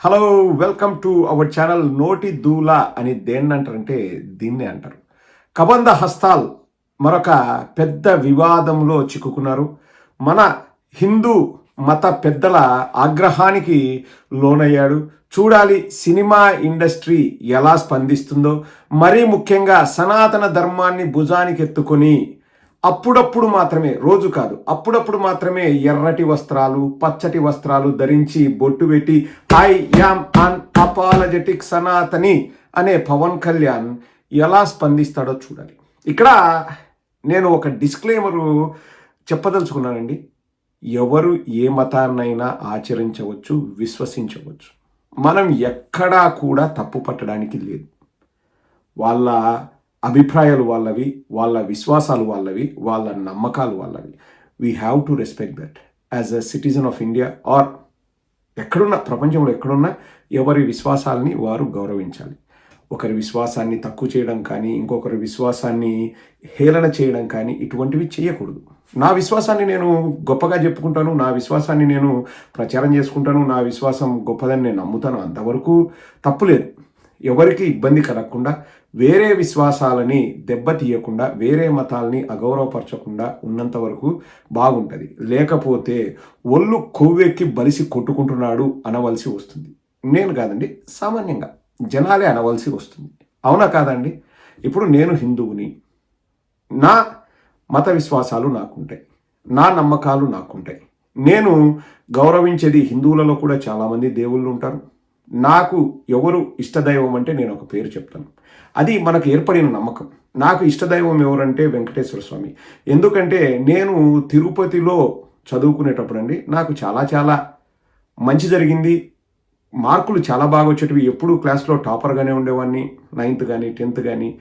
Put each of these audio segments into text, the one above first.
Hello welcome to our channel నోటి దూల అని దేన్ని అంటారంటే దీన్ని అంటారు. కబంధ హస్తాల్ మరొక పెద్ద వివాదంలో చిక్కుకున్నారు. మన హిందూ మత పెద్దల ఆగ్రహానికి లోనయ్యాడు. చూడాలి సినిమా ఇండస్ట్రీ ఎలా స్పందిస్తుందో. మరీ ముఖ్యంగా సనాతన ధర్మాన్ని భుజానికి ఎత్తుకొని అప్పుడప్పుడు మాత్రమే రోజు కాదు అప్పుడప్పుడు మాత్రమే ఎర్రటి వస్త్రాలు పచ్చటి వస్త్రాలు ధరించి బొట్టు పెట్టి I am unapologetic Sanatani అనే పవన్ కళ్యాణ్ ఎలా స్పందిస్తాడో చూడాలి. ఇక్కడ నేను ఒక డిస్క్లైమరు చెప్పదలుచుకున్నానండి. ఎవరు ఏ మతాన్నైనా ఆచరించవచ్చు విశ్వసించవచ్చు. మనం ఎక్కడా కూడా తప్పు పట్టడానికి లేదు. వాళ్ళ అభిప్రాయాలు వాళ్ళవి వాళ్ళ విశ్వాసాలు వాళ్ళవి వాళ్ళ నమ్మకాలు వాళ్ళవి. We have to respect that as a citizen of India or ఎక్కడున్నా ప్రపంచంలో ఎక్కడున్నా ఎవరి విశ్వాసాలని వారు గౌరవించాలి. ఒకరి విశ్వాసాన్ని తక్కువ చేయడం కానీ ఇంకొకరి విశ్వాసాన్ని హేళన చేయడం కానీ ఇటువంటివి చేయకూడదు. నా విశ్వాసాన్ని నేను గొప్పగా చెప్పుకుంటాను నా విశ్వాసాన్ని నేను ప్రచారం చేసుకుంటాను నా విశ్వాసం గొప్పదని నేను నమ్ముతాను అంతవరకు తప్పులేదు ఎవరికి ఇబ్బంది కలగకుండా వేరే విశ్వాసాలని దెబ్బతీయకుండా వేరే మతాల్ని అగౌరవపరచకుండా ఉన్నంత వరకు బాగుంటుంది. లేకపోతే ఒళ్ళు కొవ్వెక్కి బలిసి కొట్టుకుంటున్నాడు అనవలసి వస్తుంది. నేను కాదండి సామాన్యంగా జనాలే అనవలసి వస్తుంది. అవునా కాదండి ఇప్పుడు నేను హిందువుని. నా మత విశ్వాసాలు నాకుంటాయి. నా నమ్మకాలు నాకుంటాయి. నేను గౌరవించేది హిందువులలో కూడా చాలామంది దేవుళ్ళు ఉంటారు. నాకు ఎవరు ఇష్టదైవం అంటే నేను ఒక పేరు చెప్తాను. అది మనకు ఏర్పడిన నమ్మకం. నాకు ఇష్టదైవం ఎవరంటే వెంకటేశ్వర స్వామి. ఎందుకంటే నేను తిరుపతిలో చదువుకునేటప్పుడు అండి నాకు చాలా చాలా మంచి జరిగింది. మార్కులు చాలా బాగా వచ్చేటివి. ఎప్పుడు క్లాస్లో టాపర్గానే ఉండేవాడిని. నైన్త్ కానీ టెన్త్ కానీ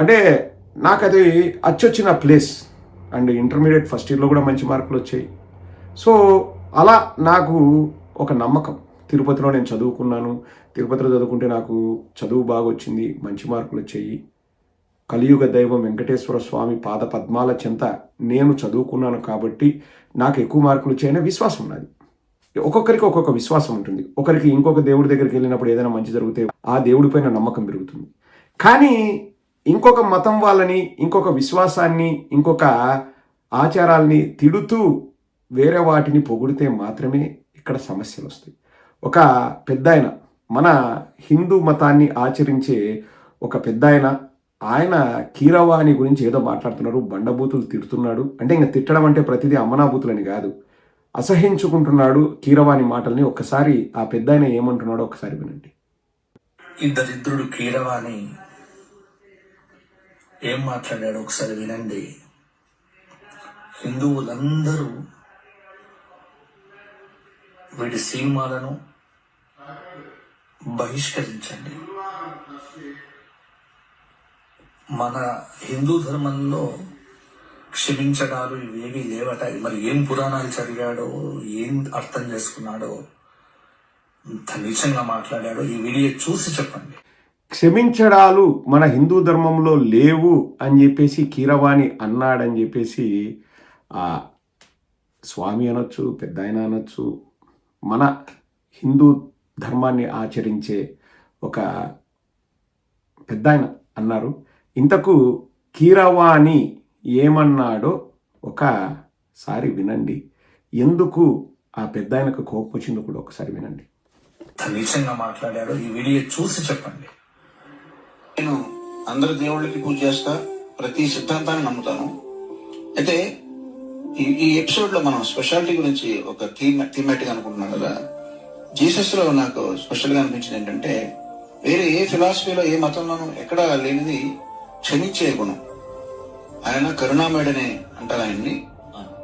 అంటే నాకు అది అచ్చొచ్చిన ప్లేస్. అండ్ ఇంటర్మీడియట్ ఫస్ట్ ఇయర్లో కూడా మంచి మార్కులు వచ్చాయి. సో అలా నాకు ఒక నమ్మకం. తిరుపతిలో నేను చదువుకున్నాను. తిరుపతిలో చదువుకుంటే నాకు చదువు బాగా వచ్చింది మంచి మార్కులు వచ్చాయి. కలియుగ దైవం వెంకటేశ్వర స్వామి పాద పద్మాల చెంత నేను చదువుకున్నాను కాబట్టి నాకు ఎక్కువ మార్కులు వచ్చాయనే విశ్వాసం ఉన్నది ఒక్కొక్కరికి ఒక్కొక్క విశ్వాసం ఉంటుంది. ఒకరికి ఇంకొక దేవుడి దగ్గరికి వెళ్ళినప్పుడు ఏదైనా మంచి జరిగితే ఆ దేవుడిపైన నమ్మకం పెరుగుతుంది. కానీ ఇంకొక మతం వాళ్ళని ఇంకొక విశ్వాసాన్ని ఇంకొక ఆచారాల్ని తిడుతూ వేరే వాటిని పొగిడితే మాత్రమే ఇక్కడ సమస్యలు వస్తాయి ఒక పెద్ద ఆయన మన హిందూ మతాన్ని ఆచరించే ఒక పెద్ద ఆయన ఆయన కీరవాణి గురించి ఏదో మాట్లాడుతున్నారు బండబూతులు తిడుతున్నాడు. అంటే ఇంకా తిట్టడం అంటే ప్రతిదీ అమ్మనాబూతులని కాదు. అసహించుకుంటున్నాడు కీరవాణి మాటల్ని. ఒక్కసారి ఆ పెద్ద ఆయన ఏమంటున్నాడో ఒకసారి వినండి. ఈ దరిద్రుడు కీరవాణి ఏం మాట్లాడాడు ఒకసారి వినండి. హిందువులందరూ వీడి సినిమాలను బహిష్కరించండి. మన హిందూ ధర్మంలో క్షమించడాలు ఇవేవి లేవట. మరి ఏం పురాణాలు చదివాడో ఏం అర్థం చేసుకున్నాడో ఇంత నీచంగా మాట్లాడాడో ఈ వీడియో చూసి చెప్పండి. క్షమించడాలు మన హిందూ ధర్మంలో లేవు అని చెప్పేసి కీరవాణి అన్నాడని చెప్పేసి ఆ స్వామి అనొచ్చు పెద్ద ఆయన అనొచ్చు మన హిందూ ధర్మాన్ని ఆచరించే ఒక పెద్ద ఆయన అన్నారు. ఇంతకు కీరవాణి ఏమన్నాడో ఒకసారి వినండి. ఎందుకు ఆ పెద్ద ఆయనకు కోపం వచ్చిందో కూడా ఒకసారి వినండి. నీచంగా మాట్లాడాడో ఈ వీడియో చూసి చెప్పండి. నేను అందరి దేవుళ్ళకి పూజ చేస్తా. ప్రతి సిద్ధాంతాన్ని నమ్ముతాను. అయితే ఈ ఈ ఎపిసోడ్లో మనం స్పెషాలిటీ గురించి ఒక థీమ్ థీమాటిక్ అనుకుంటున్నాం కదా. జీసస్లో నాకు స్పెషల్గా అనిపించింది ఏంటంటే వేరే ఏ ఫిలాసఫీలో ఏ మతంలోనూ ఎక్కడా లేనిది క్షమించే గుణం. ఆయన కరుణామయుడనే అంటారు ఆయన్ని.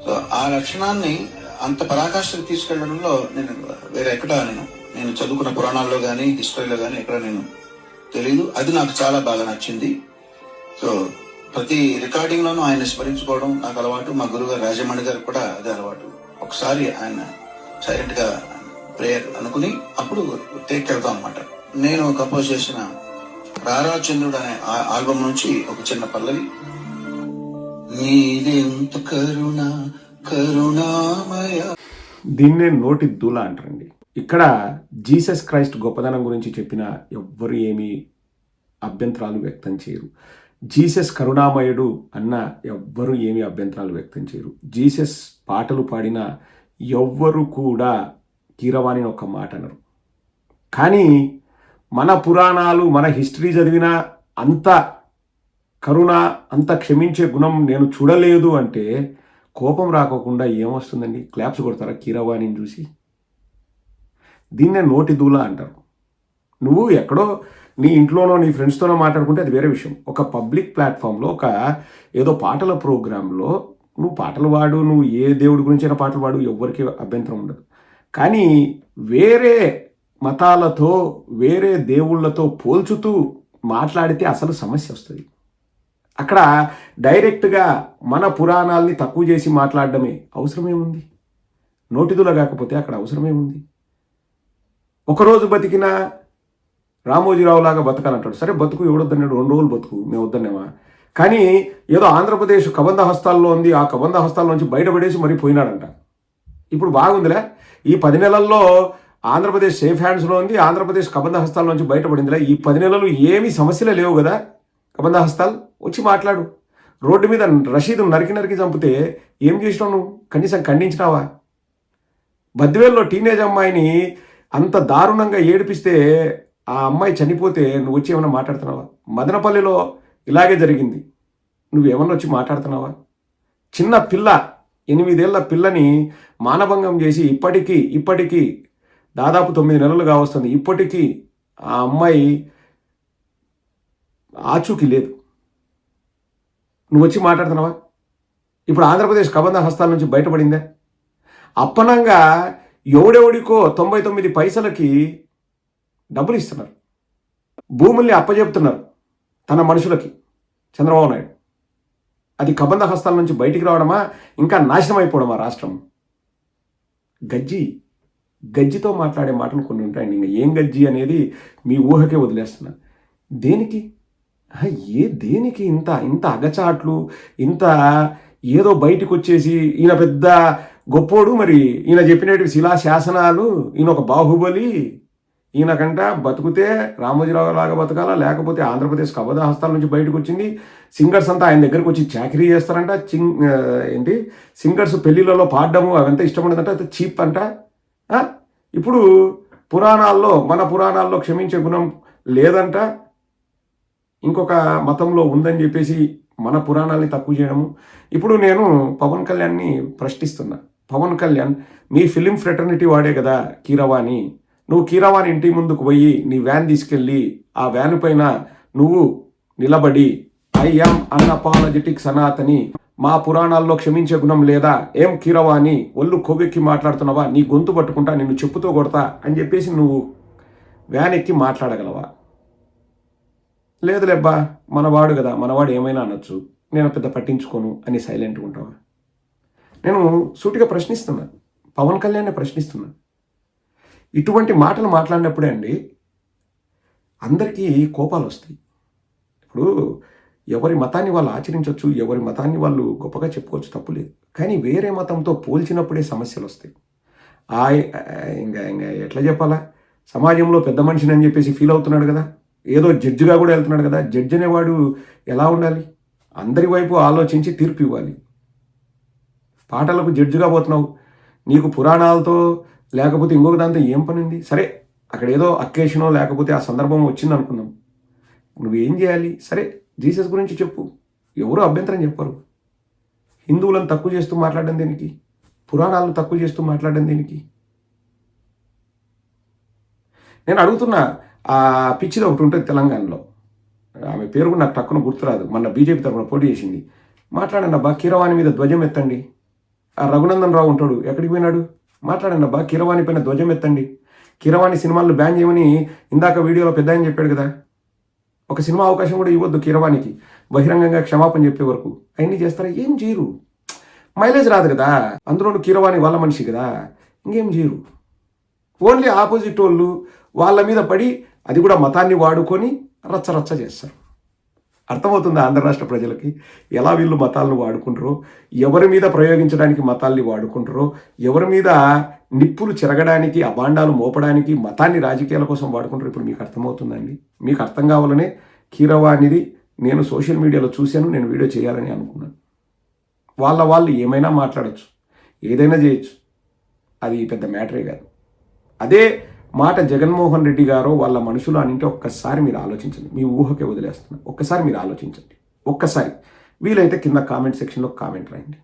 సో ఆ లక్షణాన్ని అంత పరాకాష్ఠకు తీసుకెళ్ళడంలో నేను వేరే ఎక్కడ నేను నేను చదువుకున్న పురాణాల్లో కానీ హిస్టరీలో కానీ ఎక్కడ నేను తెలియదు అది నాకు చాలా బాగా నచ్చింది. సో ప్రతి రికార్డింగ్లోనూ ఆయన స్మరించుకోవడం నాకు అలవాటు. మా గురువు రాజమణి గారు కూడా అదే అలవాటు. ఒకసారి ఆయన సైలెంట్గా ప్రేయర్ అనుకుని అప్పుడు టేక్ వెళ్తాం అనమాట నేను కంపోజ్ చేసిన రారా చంద్రుడు అనే ఆ- ఆల్బమ్ నుంచి ఒక చిన్న పల్లవి. నీదెంత కరుణ కరుణామయ దీన్నే నోటి దూల అంటారండి. ఇక్కడ జీసస్ క్రైస్ట్ గొప్పదనం గురించి చెప్పిన ఎవ్వరు ఏమీ అభ్యంతరాలు వ్యక్తం చేయరు. జీసస్ కరుణామయుడు అన్న ఎవ్వరు ఏమీ అభ్యంతరాలు వ్యక్తం చేయరు. జీసస్ పాటలు పాడిన ఎవ్వరు కూడా కీరవాణి ఒక మాట అనరు కానీ మన పురాణాలు మన హిస్టరీ చదివిన అంత కరుణ అంత క్షమించే గుణం నేను చూడలేదు అంటే కోపం రాకోకుండా ఏమొస్తుందండి? క్లాప్స్ కొడతారా కీరవాణిని చూసి? దీన్నే నోటి దూల అంటారు. నువ్వు ఎక్కడో నీ ఇంట్లోనో నీ ఫ్రెండ్స్తోనో మాట్లాడుకుంటే అది వేరే విషయం. ఒక పబ్లిక్ ప్లాట్ఫామ్లో ఒక ఏదో పాటల ప్రోగ్రాంలో నువ్వు పాటలు పాడు నువ్వు ఏ దేవుడి గురించైనా పాటలు పాడు ఎవ్వరికీ అభ్యంతరం ఉండదు. కానీ వేరే మతాలతో వేరే దేవుళ్ళతో పోల్చుతూ మాట్లాడితే అసలు సమస్య వస్తుంది. అక్కడ డైరెక్ట్గా మన పురాణాల్ని తక్కువ చేసి మాట్లాడడమే అవసరమేముంది? నోటిదుల కాకపోతే అక్కడ అవసరమేముంది? ఒకరోజు బతికిన రామోజీరావు లాగా బతకాలంటాడు. సరే బతుకు ఎవడొద్దన్నాడు? రెండు రోజులు బతుకు మేము వద్దన్నామా? కానీ ఏదో ఆంధ్రప్రదేశ్ కబంధ హస్తాల్లో ఉంది ఆ కబంధ హస్తాల నుంచి బయటపడేసి మరీ పోయినాడంట. ఇప్పుడు బాగుందిలే. ఈ పది నెలల్లో ఆంధ్రప్రదేశ్ సేఫ్ హ్యాండ్స్లో ఉంది ఆంధ్రప్రదేశ్ కబంధ హస్తాల నుంచి బయటపడిందిలే. ఈ పది నెలలు ఏమీ సమస్యలే లేవు కదా కబంధ హస్తాలు? వచ్చి మాట్లాడు. రోడ్డు మీద రషీదు నరికి నరికి చంపితే ఏం చేసినావు నువ్వు? కనీసం ఖండించినావా? బద్వేల్లో టీనేజ్ అమ్మాయిని అంత దారుణంగా ఏడిపిస్తే ఆ అమ్మాయి చనిపోతే నువ్వు వచ్చి ఏమైనా మాట్లాడుతున్నావా? మదనపల్లిలో ఇలాగే జరిగింది. నువ్వేమన్నా వచ్చి మాట్లాడుతున్నావా? చిన్న పిల్ల ఎనిమిదేళ్ళ పిల్లని మానభంగం చేసి ఇప్పటికీ ఇప్పటికీ దాదాపు తొమ్మిది నెలలుగా వస్తుంది ఇప్పటికీ ఆ అమ్మాయి ఆచూకీ లేదు. నువ్వు వచ్చి మాట్లాడుతున్నావా? ఇప్పుడు ఆంధ్రప్రదేశ్ కబంధ హస్తాల నుంచి బయటపడిందా? అప్పనంగా ఎవడెవడికో తొంభై తొమ్మిది పైసలకి డబ్బులు ఇస్తున్నారు. భూముల్ని అప్పజెప్తున్నారు తన మనుషులకి చంద్రబాబు నాయుడు. అది కబంధ హస్తాల నుంచి బయటికి రావడమా? ఇంకా నాశనం అయిపోవడమా రాష్ట్రం? గజ్జి గజ్జితో మాట్లాడే మాటలు కొన్ని ఉంటాయండి. ఇంకా ఏం గజ్జి అనేది మీ ఊహకే వదిలేస్తున్నా. దేనికి? ఏ దేనికి ఇంత ఇంత అగచాట్లు ఇంత ఏదో బయటకు వచ్చేసి ఈయన పెద్ద గొప్పోడు మరి ఈయన చెప్పినట్టు శిలా శాసనాలు ఈయన ఒక బాహుబలి ఈయనకంట బతుకుతే రామోజీరావు లాగా బతకాలా? లేకపోతే ఆంధ్రప్రదేశ్ కబద హస్తాల నుంచి బయటకు వచ్చింది సింగర్స్ అంతా ఆయన దగ్గరకు వచ్చి చాకరీ చేస్తారంట. చింగ్ ఏంటి? సింగర్స్ పెళ్ళిళ్ళలో పాడడము అవంతా ఇష్టపడదంట అది చీప్ అంట. ఇప్పుడు పురాణాల్లో మన పురాణాల్లో క్షమించే గుణం లేదంట. ఇంకొక మతంలో ఉందని చెప్పేసి మన పురాణాలని తక్కువ చేయడము. ఇప్పుడు నేను పవన్ కళ్యాణ్ని ప్రశ్నిస్తున్నా. పవన్ కళ్యాణ్ మీ ఫిలిం ఫ్రెటర్నిటీ వాడే కదా కీరవాణి? నువ్వు కీరవాణి ఇంటి ముందుకు పోయి నీ వ్యాన్ తీసుకెళ్ళి ఆ వ్యాన్ పైన నువ్వు నిలబడి ఐఎం అన్అపాలజెటిక్ సనాతని. మా పురాణాల్లో క్షమించే గుణం లేదా? ఏం కీరవాణి ఒళ్ళు కొవ్వెక్కి మాట్లాడుతున్నావా? నీ గొంతు పట్టుకుంటా నిన్ను చెప్పుతో కొడతా అని చెప్పేసి నువ్వు వ్యాన్ ఎక్కి మాట్లాడగలవా? లేదులేబ్బా మనవాడు కదా మనవాడు ఏమైనా అనొచ్చు. నేను పెద్ద పట్టించుకోను అని సైలెంట్గా ఉంటావా? నేను సూటిగా ప్రశ్నిస్తున్నా. పవన్ కళ్యాణ్ ప్రశ్నిస్తున్నా. ఇటువంటి మాటలు మాట్లాడినప్పుడే అండి అందరికీ కోపాలు వస్తాయి ఇప్పుడు ఎవరి మతాన్ని వాళ్ళు ఆచరించవచ్చు ఎవరి మతాన్ని వాళ్ళు గొప్పగా చెప్పుకోవచ్చు తప్పులేదు కానీ వేరే మతంతో పోల్చినప్పుడే సమస్యలు వస్తాయి ఆ ఇంకా ఇంకా ఎట్లా చెప్పాలా? సమాజంలో పెద్ద మనిషిని అని చెప్పేసి ఫీల్ అవుతున్నాడు కదా. ఏదో జడ్జిగా కూడా వెళ్తున్నాడు కదా. జడ్జి అనేవాడు ఎలా ఉండాలి? అందరి వైపు ఆలోచించి తీర్పు ఇవ్వాలి. పాటలకు జడ్జిగా పోతున్నావు. నీకు పురాణాలతో లేకపోతే ఇంకొక దాంతో ఏం పని ఉంది సరే అక్కడ ఏదో అకేషనో లేకపోతే ఆ సందర్భం వచ్చింది అనుకుందాం. నువ్వేం చేయాలి? సరే జీసస్ గురించి చెప్పు. ఎవరు అభ్యంతరం చెప్పరు. హిందువులను తక్కువ చేస్తూ మాట్లాడడం దేనికి? పురాణాలను తక్కువ చేస్తూ మాట్లాడడం దేనికి? నేను అడుగుతున్నా ఆ పిచ్చిది ఒకటి ఉంటుంది తెలంగాణలో. ఆమె పేరు కూడా నాకు టక్కున గుర్తురాదు. మొన్న బీజేపీ తరఫున పోటీ చేసింది. మాట్లాడండి అబ్బా కీరవాణి మీద ధ్వజం ఎత్తండి. ఆ రఘునందన్ రావు ఉంటాడు. ఎక్కడికి పోయినాడు? మాట్లాడండి అబ్బా. కీరవాణి పైన ధ్వజం ఎత్తండి. కీరవాణి సినిమాలు బ్యాన్ చేయమని ఇందాక వీడియోలో పెద్ద ఆయన చెప్పాడు కదా. ఒక సినిమా అవకాశం కూడా ఇవ్వద్దు కీరవాణికి. బహిరంగంగా క్షమాపణ చెప్పే వరకు. అవన్నీ చేస్తారా? ఏం చేయరు. మైలేజ్ రాదు కదా. అందులోనూ కీరవాణి వాళ్ళ మనిషి కదా. ఇంకేం చేయరు. ఓన్లీ ఆపోజిట్ వాళ్ళు వాళ్ళ మీద పడి అది కూడా మతాన్ని వాడుకొని రచ్చ రచ్చ చేస్తారు. అర్థమవుతుంది ఆంధ్ర రాష్ట్ర ప్రజలకి? ఎలా వీళ్ళు మతాలను వాడుకుంటారో? ఎవరి మీద ప్రయోగించడానికి మతాల్ని వాడుకుంటారో? ఎవరి మీద నిప్పులు చెరగడానికి అబాండాలు మోపడానికి మతాన్ని రాజకీయాల కోసం వాడుకుంటారు ఇప్పుడు మీకు అర్థమవుతుందండి. మీకు అర్థం కావాలనే కీరవాణిది నేను సోషల్ మీడియాలో చూశాను నేను వీడియో చేయాలని అనుకున్నాను. వాళ్ళ వాళ్ళు ఏమైనా మాట్లాడచ్చు ఏదైనా చేయొచ్చు. అది పెద్ద మ్యాటరే కాదు. అదే మాట జగన్మోహన్ రెడ్డి గారు వాళ్ళ మనుషులు అని అంటే ఒక్కసారి మీరు ఆలోచించండి. మీ ఊహకే వదిలేస్తున్నా. ఒక్కసారి మీరు ఆలోచించండి. ఒక్కసారి. వీలైతే కింద కామెంట్ సెక్షన్లో కామెంట్ రాయండి.